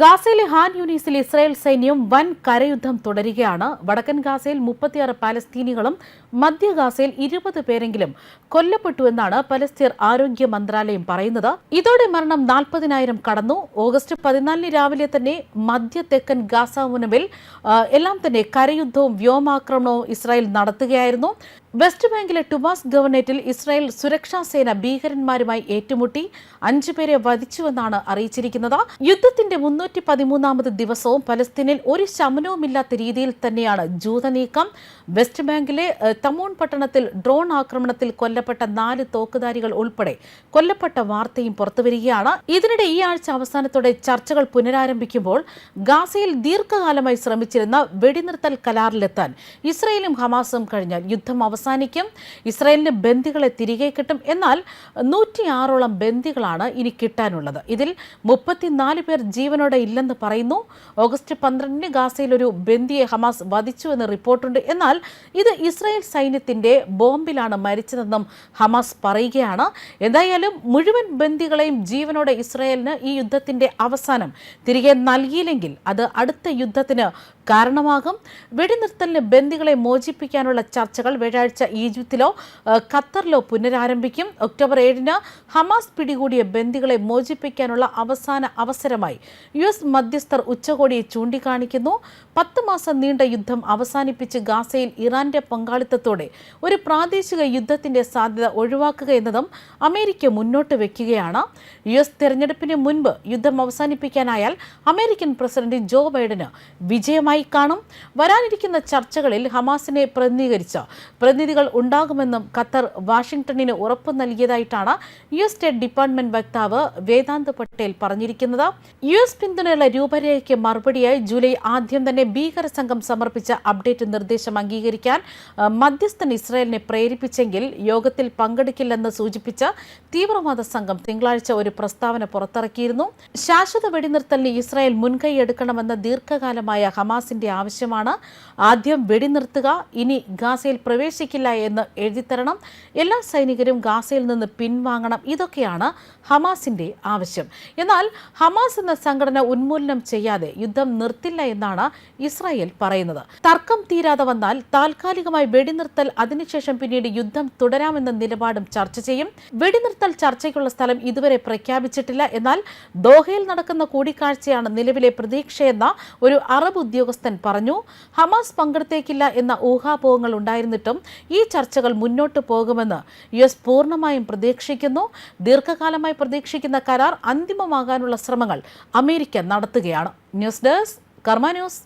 ഗാസയിലെ Han യൂണീസിൽ Israel സൈന്യം വൻ കരയുദ്ധം തുടരുകയാണ്. വടക്കൻ ഗാസയിൽ മുപ്പത്തിയാറ് പാലസ്തീനികളും മധ്യ ഗാസയിൽ ഇരുപത് പേരെങ്കിലും കൊല്ലപ്പെട്ടു എന്നാണ് പലസ്തീർ ആരോഗ്യ മന്ത്രാലയം പറയുന്നത്. ഇതോടെ മരണം നാൽപ്പതിനായിരം കടന്നു. ഓഗസ്റ്റ് പതിനാലിന് രാവിലെ തന്നെ മധ്യ തെക്കൻ ഗാസ മുനവിൽ എല്ലാം തന്നെ കരയുദ്ധവും വ്യോമാക്രമണവും ഇസ്രായേൽ നടത്തുകയായിരുന്നു. വെസ്റ്റ് ബാങ്കിലെ ടുമാസ് ഗവർണേറ്റിൽ ഇസ്രായേൽ സുരക്ഷാ സേന ഭീകരന്മാരുമായി ഏറ്റുമുട്ടി അഞ്ചുപേരെ വധിച്ചുവെന്നാണ് അറിയിച്ചിരിക്കുന്നത്. യുദ്ധത്തിന്റെ മുന്നൂറ്റി പതിമൂന്നാമത് ദിവസവും പലസ്തീനിൽ ഒരു ശമനവുമില്ലാത്ത രീതിയിൽ തന്നെയാണ് ജൂതനീക്കം. വെസ്റ്റ് ബാങ്കിലെ തമോൺ പട്ടണത്തിൽ ഡ്രോൺ ആക്രമണത്തിൽ കൊല്ലപ്പെട്ട നാല് തോക്കുധാരികൾ ഉൾപ്പെടെ കൊല്ലപ്പെട്ട വാർത്തയും പുറത്തുവരികയാണ്. ഇതിനിടെ ഈ ആഴ്ച അവസാനത്തോടെ ചർച്ചകൾ പുനരാരംഭിക്കുമ്പോൾ ഗാസയിൽ ദീർഘകാലമായി ശ്രമിച്ചിരുന്ന വെടിനിർത്തൽ കരാറിലെത്താൻ ഇസ്രയേലും ഹമാസും കഴിഞ്ഞാൽ യുദ്ധം അവസാനിക്കും. ഇസ്രായേലിന് ബന്ദികളെ തിരികെ കിട്ടും. എന്നാൽ നൂറ്റിയാറോളം ബന്ദികളാണ് ഇനി കിട്ടാനുള്ളത്. ഇതിൽ മുപ്പത്തിനാല് പേർ ജീവനോടെ ഇല്ലെന്ന് പറയുന്നു. ഓഗസ്റ്റ് പന്ത്രണ്ടിന് ഗാസയിൽ ഒരു ബന്ദിയെ ഹമാസ് വധിച്ചു എന്ന് റിപ്പോർട്ടുണ്ട്. എന്നാൽ ഇത് ഇസ്രായേൽ സൈന്യത്തിന്റെ ബോംബിലാണ് മരിച്ചതെന്നും ഹമാസ് പറയുകയാണ്. എന്തായാലും മുഴുവൻ ബന്ദികളെയും ജീവനോടെ ഇസ്രായേലിന് ഈ യുദ്ധത്തിന്റെ അവസാനം തിരികെ നൽകിയില്ലെങ്കിൽ അത് അടുത്ത യുദ്ധത്തിന് കാരണമാകും. വെടിനിർത്തലിന് ബന്ദികളെ മോചിപ്പിക്കാനുള്ള ചർച്ചകൾ വ്യാഴാഴ്ച ഈജിപ്തിലോ ഖത്തറിലോ പുനരാരംഭിക്കും. ഒക്ടോബർ ഏഴിന് ഹമാസ് പിടികൂടിയ ബന്ദികളെ മോചിപ്പിക്കാനുള്ള അവസാന അവസരമായി യു എസ് മധ്യസ്ഥർ ഉച്ചകോടിയെ ചൂണ്ടിക്കാണിക്കുന്നു. പത്ത് മാസം നീണ്ട യുദ്ധം അവസാനിപ്പിച്ച് ഗാസയിൽ ഇറാന്റെ പങ്കാളിത്തത്തോടെ ഒരു പ്രാദേശിക യുദ്ധത്തിന്റെ സാധ്യത ഒഴിവാക്കുക എന്നതും അമേരിക്ക മുന്നോട്ട് വയ്ക്കുകയാണ് യു എസ് തെരഞ്ഞെടുപ്പിന് മുൻപ് യുദ്ധം അവസാനിപ്പിക്കാനായാൽ അമേരിക്കൻ പ്രസിഡന്റ് ജോ ബൈഡന് വിജയമായി കാണും. വരാനിരിക്കുന്ന ചർച്ചകളിൽ ഹമാസിനെ പ്രതിനിധീകരിച്ച പ്രതിനിധികൾ ഉണ്ടാകുമെന്നും ഖത്തർ വാഷിംഗ്ടണിന് ഉറപ്പ് നൽകിയതായിട്ടാണ് യു എസ് സ്റ്റേറ്റ് ഡിപ്പാർട്ട്മെന്റ് വക്താവ് വേദാന്ത് പട്ടേൽ പറഞ്ഞിരിക്കുന്നത്. യു എസ് പിന്തുണയുള്ള രൂപരേഖയ്ക്ക് മറുപടിയായി ജൂലൈ ആദ്യം തന്നെ ഭീകര സംഘം സമർപ്പിച്ച അപ്ഡേറ്റ് നിർദ്ദേശം അംഗീകരിക്കാൻ മധ്യസ്ഥൻ ഇസ്രായേലിനെ പ്രേരിപ്പിച്ചെങ്കിൽ യോഗത്തിൽ പങ്കെടുക്കില്ലെന്ന് സൂചിപ്പിച്ച തീവ്രവാദ സംഘം തിങ്കളാഴ്ച ഒരു പ്രസ്താവന പുറത്തിറക്കിയിരുന്നു. ശാശ്വത വെടിനിർത്തലിന് ഇസ്രായേൽ മുൻകൈ എടുക്കണമെന്ന ദീർഘകാലമായ ഹമാസിന്റെ ആവശ്യമാണ്. ആദ്യം വെടിനിർത്തുക ഇനി ഗാസയിൽ പ്രവേശിക്കില്ല എന്ന് എഴുതിത്തരണം. എല്ലാ സൈനികരും ഗാസയിൽ നിന്ന് പിൻവാങ്ങണം ഇതൊക്കെയാണ് ഹമാസിന്റെ ആവശ്യം. എന്നാൽ ഹമാസ് എന്ന സംഘടന ഉന്മൂലനം ചെയ്യാതെ യുദ്ധം നിർത്തില്ല എന്നാണ് ഇസ്രായേൽ പറയുന്നത്. തർക്കം തീരാതെ വന്നാൽ താൽക്കാലികമായി വെടിനിർത്തൽ അതിനുശേഷം പിന്നീട് യുദ്ധം തുടരാമെന്ന നിലപാടും ചർച്ച ചെയ്യും. വെടിനിർത്തൽ ചർച്ചയ്ക്കുള്ള സ്ഥലം ഇതുവരെ പ്രഖ്യാപിച്ചിട്ടില്ല. എന്നാൽ ദോഹയിൽ നടക്കുന്ന കൂടിക്കാഴ്ചയാണ് നിലവിലെ പ്രതീക്ഷയെന്ന ഒരു അറബ് ഉദ്യോഗസ്ഥൻ പറഞ്ഞു ഹമാസ് പങ്കെടുത്തേക്കില്ല എന്ന ഊഹാപോഹങ്ങൾ ഉണ്ടായിരുന്നിട്ടും ഈ ചർച്ചകൾ മുന്നോട്ട് പോകുമെന്ന് യു എസ് പൂർണമായും പ്രതീക്ഷിക്കുന്നു. ദീർഘകാലമായി പ്രതീക്ഷിക്കുന്ന കരാർ അന്തിമമാകാനുള്ള ശ്രമങ്ങൾ അമേരിക്ക നടത്തുകയാണ്. News desk Karma news.